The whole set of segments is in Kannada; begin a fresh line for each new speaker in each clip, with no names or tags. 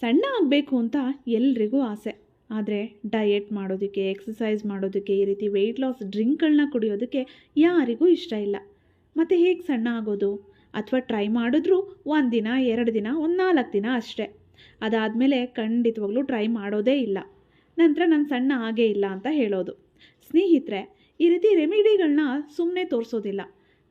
ಸಣ್ಣ ಆಗಬೇಕು ಅಂತ ಎಲ್ರಿಗೂ ಆಸೆ. ಆದರೆ ಡಯೆಟ್ ಮಾಡೋದಕ್ಕೆ ಎಕ್ಸಸೈಸ್ ಮಾಡೋದಕ್ಕೆ, ಈ ರೀತಿ ವೆಯ್ಟ್ ಲಾಸ್ ಡ್ರಿಂಕ್ಗಳನ್ನ ಕುಡಿಯೋದಕ್ಕೆ ಯಾರಿಗೂ ಇಷ್ಟ ಇಲ್ಲ. ಮತ್ತು ಹೇಗೆ ಸಣ್ಣ ಆಗೋದು? ಅಥವಾ ಟ್ರೈ ಮಾಡಿದ್ರೂ ಒಂದು ದಿನ, ಎರಡು ದಿನ, ಒಂದು ನಾಲ್ಕು ದಿನ ಅಷ್ಟೇ. ಅದಾದಮೇಲೆ ಖಂಡಿತವಾಗ್ಲೂ ಟ್ರೈ ಮಾಡೋದೇ ಇಲ್ಲ. ನಂತರ ನಾನು ಸಣ್ಣ ಆಗೇ ಇಲ್ಲ ಅಂತ ಹೇಳೋದು. ಸ್ನೇಹಿತರೆ, ಈ ರೀತಿ ರೆಮಿಡಿಗಳನ್ನ ಸುಮ್ಮನೆ ತೋರಿಸೋದಿಲ್ಲ.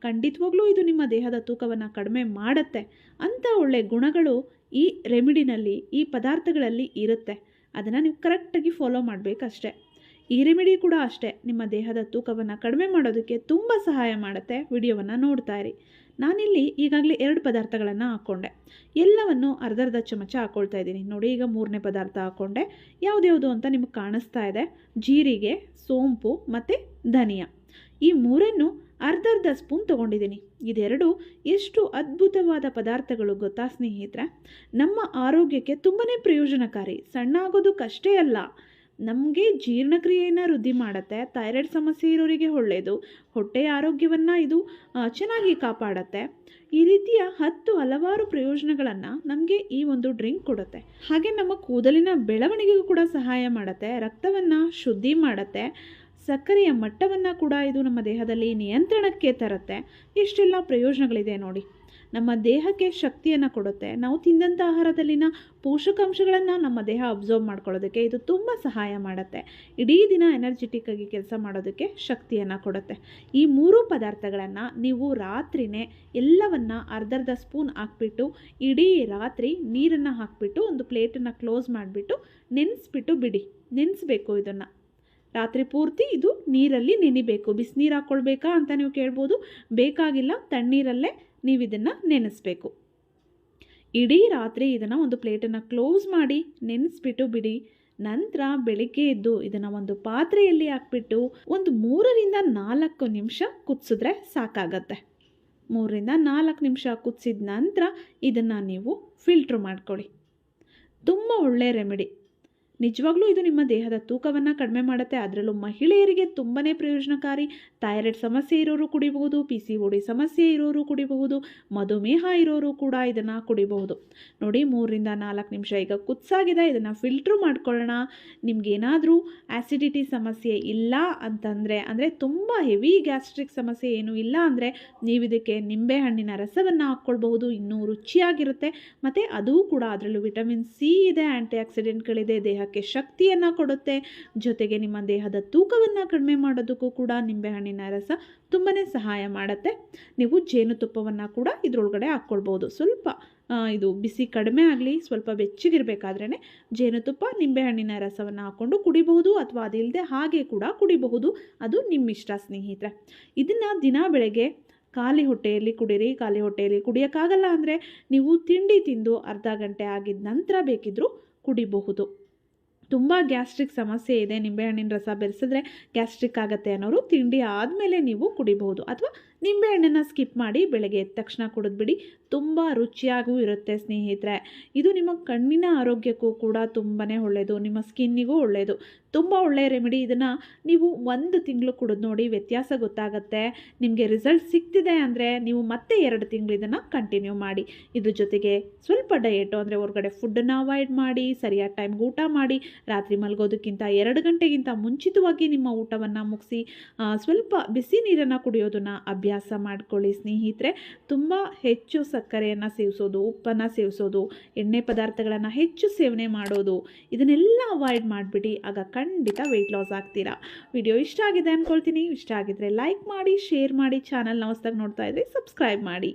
ಖಂಡಿತವಾಗ್ಲೂ ಇದು ನಿಮ್ಮ ದೇಹದ ತೂಕವನ್ನು ಕಡಿಮೆ ಮಾಡುತ್ತೆ ಅಂಥ ಒಳ್ಳೆ ಗುಣಗಳು ಈ ರೆಮಿಡಿನಲ್ಲಿ, ಈ ಪದಾರ್ಥಗಳಲ್ಲಿ ಇರುತ್ತೆ. ಅದನ್ನು ನೀವು ಕರೆಕ್ಟಾಗಿ ಫಾಲೋ ಮಾಡಬೇಕಷ್ಟೆ. ಈ ರೆಮಿಡಿ ಕೂಡ ಅಷ್ಟೇ, ನಿಮ್ಮ ದೇಹದ ತೂಕವನ್ನು ಕಡಿಮೆ ಮಾಡೋದಕ್ಕೆ ತುಂಬ ಸಹಾಯ ಮಾಡುತ್ತೆ. ವಿಡಿಯೋವನ್ನು ನೋಡ್ತಾ ಇರಿ. ನಾನಿಲ್ಲಿ ಈಗಾಗಲೇ ಎರಡು ಪದಾರ್ಥಗಳನ್ನು ಹಾಕ್ಕೊಂಡೆ ಎಲ್ಲವನ್ನು ಅರ್ಧರ್ಧ ಚಮಚ ಹಾಕ್ಕೊಳ್ತಾ ಇದ್ದೀನಿ. ನೋಡಿ, ಈಗ ಮೂರನೇ ಪದಾರ್ಥ ಹಾಕ್ಕೊಂಡೆ ಯಾವುದ್ಯಾವುದು ಅಂತ ನಿಮಗೆ ಕಾಣಿಸ್ತಾ ಇದೆ. ಜೀರಿಗೆ, ಸೋಂಪು ಮತ್ತು ಧನಿಯಾ. ಈ ಮೂರನ್ನು ಅರ್ಧರ್ಧ ಸ್ಪೂನ್ ತೊಗೊಂಡಿದ್ದೀನಿ. ಇದೆರಡು ಎಷ್ಟು ಅದ್ಭುತವಾದ ಪದಾರ್ಥಗಳು ಗೊತ್ತಾ ಸ್ನೇಹಿತರೆ? ನಮ್ಮ ಆರೋಗ್ಯಕ್ಕೆ ತುಂಬಾ ಪ್ರಯೋಜನಕಾರಿ. ಸಣ್ಣ ಆಗೋದಕ್ಕಷ್ಟೇ ಅಲ್ಲ, ನಮಗೆ ಜೀರ್ಣಕ್ರಿಯೆಯನ್ನು ವೃದ್ಧಿ ಮಾಡುತ್ತೆ, ಥೈರಾಯ್ಡ್ ಸಮಸ್ಯೆ ಇರೋರಿಗೆ ಒಳ್ಳೆಯದು ಹೊಟ್ಟೆಯ ಆರೋಗ್ಯವನ್ನು ಇದು ಚೆನ್ನಾಗಿ ಕಾಪಾಡುತ್ತೆ. ಈ ರೀತಿಯ ಹತ್ತು ಹಲವಾರು ಪ್ರಯೋಜನಗಳನ್ನು ನಮಗೆ ಈ ಒಂದು ಡ್ರಿಂಕ್ ಕೊಡುತ್ತೆ. ಹಾಗೆ ನಮ್ಮ ಕೂದಲಿನ ಬೆಳವಣಿಗೆಗೂ ಕೂಡ ಸಹಾಯ ಮಾಡುತ್ತೆ, ರಕ್ತವನ್ನು ಶುದ್ಧಿ ಮಾಡುತ್ತೆ ಸಕ್ಕರೆಯ ಮಟ್ಟವನ್ನು ಕೂಡ ಇದು ನಮ್ಮ ದೇಹದಲ್ಲಿ ನಿಯಂತ್ರಣಕ್ಕೆ ತರುತ್ತೆ. ಇಷ್ಟೆಲ್ಲ ಪ್ರಯೋಜನಗಳಿದೆ ನೋಡಿ. ನಮ್ಮ ದೇಹಕ್ಕೆ ಶಕ್ತಿಯನ್ನು ಕೊಡುತ್ತೆ. ನಾವು ತಿಂದಂಥ ಆಹಾರದಲ್ಲಿನ ಪೋಷಕಾಂಶಗಳನ್ನು ನಮ್ಮ ದೇಹ ಅಬ್ಸರ್ವ್ ಮಾಡ್ಕೊಳ್ಳೋದಕ್ಕೆ ಇದು ತುಂಬ ಸಹಾಯ ಮಾಡುತ್ತೆ. ಇಡೀ ದಿನ ಎನರ್ಜೆಟಿಕ್ ಆಗಿ ಕೆಲಸ ಮಾಡೋದಕ್ಕೆ ಶಕ್ತಿಯನ್ನು ಕೊಡುತ್ತೆ. ಈ ಮೂರು ಪದಾರ್ಥಗಳನ್ನು ನೀವು ರಾತ್ರಿನೇ ಎಲ್ಲವನ್ನು ಅರ್ಧರ್ಧ ಸ್ಪೂನ್ ಹಾಕ್ಬಿಟ್ಟು, ಇಡೀ ರಾತ್ರಿ ನೀರನ್ನು ಹಾಕ್ಬಿಟ್ಟು, ಒಂದು ಪ್ಲೇಟನ್ನು ಕ್ಲೋಸ್ ಮಾಡಿಬಿಟ್ಟು ನೆನೆಸ್ಬಿಟ್ಟು ಬಿಡಿ. ನೆನೆಸ್ಬೇಕು ಇದನ್ನು. ರಾತ್ರಿ ಪೂರ್ತಿ ಇದು ನೀರಲ್ಲಿ ನೆನಿಬೇಕು. ಬಿಸಿನೀರು ಹಾಕ್ಕೊಳ್ಬೇಕಾ ಅಂತ ನೀವು ಕೇಳ್ಬೋದು. ಬೇಕಾಗಿಲ್ಲ ತಣ್ಣೀರಲ್ಲೇ ನೀವು ಇದನ್ನು ನೆನೆಸ್ಬೇಕು. ಇಡೀ ರಾತ್ರಿ ಇದನ್ನು ಒಂದು ಪ್ಲೇಟನ್ನು ಕ್ಲೋಸ್ ಮಾಡಿ ನೆನೆಸ್ಬಿಟ್ಟು ಬಿಡಿ. ನಂತರ ಬೆಳಿಗ್ಗೆ ಎದ್ದು ಇದನ್ನು ಒಂದು ಪಾತ್ರೆಯಲ್ಲಿ ಹಾಕ್ಬಿಟ್ಟು ಒಂದು ಮೂರರಿಂದ ನಾಲ್ಕು ನಿಮಿಷ ಕುದಿಸಿದ್ರೆ ಸಾಕಾಗತ್ತೆ. ಮೂರರಿಂದ ನಾಲ್ಕು ನಿಮಿಷ ಕುದಿಸಿದ ನಂತರ ಇದನ್ನು ನೀವು ಫಿಲ್ಟ್ರ್ ಮಾಡ್ಕೊಳ್ಳಿ. ತುಂಬ ಒಳ್ಳೆಯ ರೆಮಿಡಿ. ನಿಜವಾಗ್ಲೂ ಇದು ನಿಮ್ಮ ದೇಹದ ತೂಕವನ್ನು ಕಡಿಮೆ ಮಾಡುತ್ತೆ. ಅದರಲ್ಲೂ ಮಹಿಳೆಯರಿಗೆ ತುಂಬಾ ಪ್ರಯೋಜನಕಾರಿ. ಥೈರಾಯ್ಡ್ ಸಮಸ್ಯೆ ಇರೋರು ಕುಡಿಬಹುದು ಪಿ ಸಿ ಓಡಿ ಸಮಸ್ಯೆ ಇರೋರು ಕುಡಿಬಹುದು, ಮಧುಮೇಹ ಇರೋರು ಕೂಡ ಇದನ್ನು ಕುಡಿಬಹುದು. ನೋಡಿ, ಮೂರರಿಂದ ನಾಲ್ಕು ನಿಮಿಷ. ಈಗ ಕುತ್ಸಾಗಿದೆ. ಇದನ್ನು ಫಿಲ್ಟ್ರ್ ಮಾಡ್ಕೊಳ್ಳೋಣ. ನಿಮ್ಗೇನಾದರೂ ಆ್ಯಸಿಡಿಟಿ ಸಮಸ್ಯೆ ಇಲ್ಲ ಅಂತಂದರೆ, ಅಂದರೆ ತುಂಬ ಹೆವಿ ಗ್ಯಾಸ್ಟ್ರಿಕ್ ಸಮಸ್ಯೆ ಏನೂ ಇಲ್ಲ ಅಂದರೆ ನೀವು ಇದಕ್ಕೆ ನಿಂಬೆಹಣ್ಣಿನ ರಸವನ್ನು ಹಾಕ್ಕೊಳ್ಬಹುದು. ಇನ್ನೂ ರುಚಿಯಾಗಿರುತ್ತೆ. ಮತ್ತು ಅದೂ ಕೂಡ ಅದರಲ್ಲೂ ವಿಟಮಿನ್ ಸಿ ಇದೆ ಆ್ಯಂಟಿ ಆಕ್ಸಿಡೆಂಟ್ಗಳಿದೆ ದೇಹಕ್ಕೆ ಶಕ್ತಿಯನ್ನು ಕೊಡುತ್ತೆ. ಜೊತೆಗೆ ನಿಮ್ಮ ದೇಹದ ತೂಕವನ್ನು ಕಡಿಮೆ ಮಾಡೋದಕ್ಕೂ ಕೂಡ ನಿಂಬೆಹಣ್ಣಿನ ರಸ ತುಂಬಾ ಸಹಾಯ ಮಾಡುತ್ತೆ. ನೀವು ಜೇನುತುಪ್ಪವನ್ನು ಕೂಡ ಇದರೊಳಗಡೆ ಹಾಕ್ಕೊಳ್ಬೋದು. ಸ್ವಲ್ಪ ಇದು ಬಿಸಿ ಕಡಿಮೆ ಆಗಲಿ, ಸ್ವಲ್ಪ ಬೆಚ್ಚಗಿರಬೇಕಾದ್ರೇ ಜೇನುತುಪ್ಪ ನಿಂಬೆಹಣ್ಣಿನ ರಸವನ್ನು ಹಾಕ್ಕೊಂಡು ಕುಡಿಬಹುದು ಅಥವಾ ಅದಿಲ್ಲದೆ ಹಾಗೆ ಕೂಡ ಕುಡಿಬಹುದು. ಅದು ನಿಮ್ಮಿಷ್ಟ ಸ್ನೇಹಿತರೆ. ಇದನ್ನು ದಿನ ಬೆಳಗ್ಗೆ ಖಾಲಿ ಹೊಟ್ಟೆಯಲ್ಲಿ ಕುಡೀರಿ, ಖಾಲಿ ಹೊಟ್ಟೆಯಲ್ಲಿ ಕುಡಿಯೋಕ್ಕಾಗಲ್ಲ ಅಂದರೆ ನೀವು ತಿಂಡಿ ತಿಂದು ಅರ್ಧ ಗಂಟೆ ಆಗಿದ ನಂತರ ಬೇಕಿದ್ದರೂ ಕುಡಿಬಹುದು. ತುಂಬ ಗ್ಯಾಸ್ಟ್ರಿಕ್ ಸಮಸ್ಯೆ ಇದೆ ನಿಂಬೆಹಣ್ಣಿನ ರಸ ಬೆರೆಸಿದ್ರೆ ಗ್ಯಾಸ್ಟ್ರಿಕ್ ಆಗುತ್ತೆ ಅನ್ನೋರು ತಿಂಡಿ ಆದಮೇಲೆ ನೀವು ಕುಡಿಬಹುದು ಅಥವಾ ನಿಂಬೆಹಣ್ಣನ್ನು ಸ್ಕಿಪ್ ಮಾಡಿ ಬೆಳಗ್ಗೆ ಎದ್ದ ತಕ್ಷಣ ಕುಡಿದ್ಬಿಡಿ ತುಂಬ ರುಚಿಯಾಗೂ ಇರುತ್ತೆ ಸ್ನೇಹಿತರೆ. ಇದು ನಿಮ್ಮ ಕಣ್ಣಿನ ಆರೋಗ್ಯಕ್ಕೂ ಕೂಡ ತುಂಬಾ ಒಳ್ಳೆಯದು ನಿಮ್ಮ ಸ್ಕಿನ್ನಿಗೂ ಒಳ್ಳೆಯದು ತುಂಬ ಒಳ್ಳೆಯ ರೆಮಿಡಿ ಇದನ್ನು ನೀವು ಒಂದು ತಿಂಗಳು ಕುಡಿದು ನೋಡಿ ವ್ಯತ್ಯಾಸ ಗೊತ್ತಾಗುತ್ತೆ. ನಿಮಗೆ ರಿಸಲ್ಟ್ ಸಿಗ್ತಿದೆ ಅಂದರೆ ನೀವು ಮತ್ತೆ ಎರಡು ತಿಂಗಳು ಇದನ್ನು ಕಂಟಿನ್ಯೂ ಮಾಡಿ. ಇದ್ರ ಜೊತೆಗೆ ಸ್ವಲ್ಪ ಡಯೆಟು ಅಂದರೆ ಹೊರಗಡೆ ಫುಡ್ಡನ್ನು ಅವಾಯ್ಡ್ ಮಾಡಿ, ಸರಿಯಾದ ಟೈಮ್ಗೆ ಊಟ ಮಾಡಿ, ರಾತ್ರಿ ಮಲಗೋದಕ್ಕಿಂತ ಎರಡು ಗಂಟೆಗಿಂತ ಮುಂಚಿತವಾಗಿ ನಿಮ್ಮ ಊಟವನ್ನು ಮುಗಿಸಿ ಸ್ವಲ್ಪ ಬಿಸಿ ನೀರನ್ನು ಕುಡಿಯೋದನ್ನು ಅಭ್ಯಾಸ ಮಾಡ್ಕೊಳ್ಳಿ ಸ್ನೇಹಿತರೆ. ತುಂಬ ಹೆಚ್ಚು ಸಕ್ಕರೆಯನ್ನು ಸೇವಿಸೋದು, ಉಪ್ಪನ್ನು ಸೇವಿಸೋದು, ಎಣ್ಣೆ ಪದಾರ್ಥಗಳನ್ನು ಹೆಚ್ಚು ಸೇವನೆ ಮಾಡೋದು, ಇದನ್ನೆಲ್ಲ ಅವಾಯ್ಡ್ ಮಾಡಿಬಿಡಿ. ಆಗ ಖಂಡಿತ ವೆಯ್ಟ್ ಲಾಸ್ ಆಗ್ತೀರಾ. ವಿಡಿಯೋ ಇಷ್ಟ ಆಗಿದೆ ಅಂದ್ಕೊಳ್ತೀನಿ ಇಷ್ಟ ಆಗಿದ್ರೆ ಲೈಕ್ ಮಾಡಿ ಶೇರ್ ಮಾಡಿ ಚಾನಲ್ನ ಹೊಸ್ದಾಗಿ ನೋಡ್ತಾ ಇದ್ರೆ ಸಬ್ಸ್ಕ್ರೈಬ್ ಮಾಡಿ.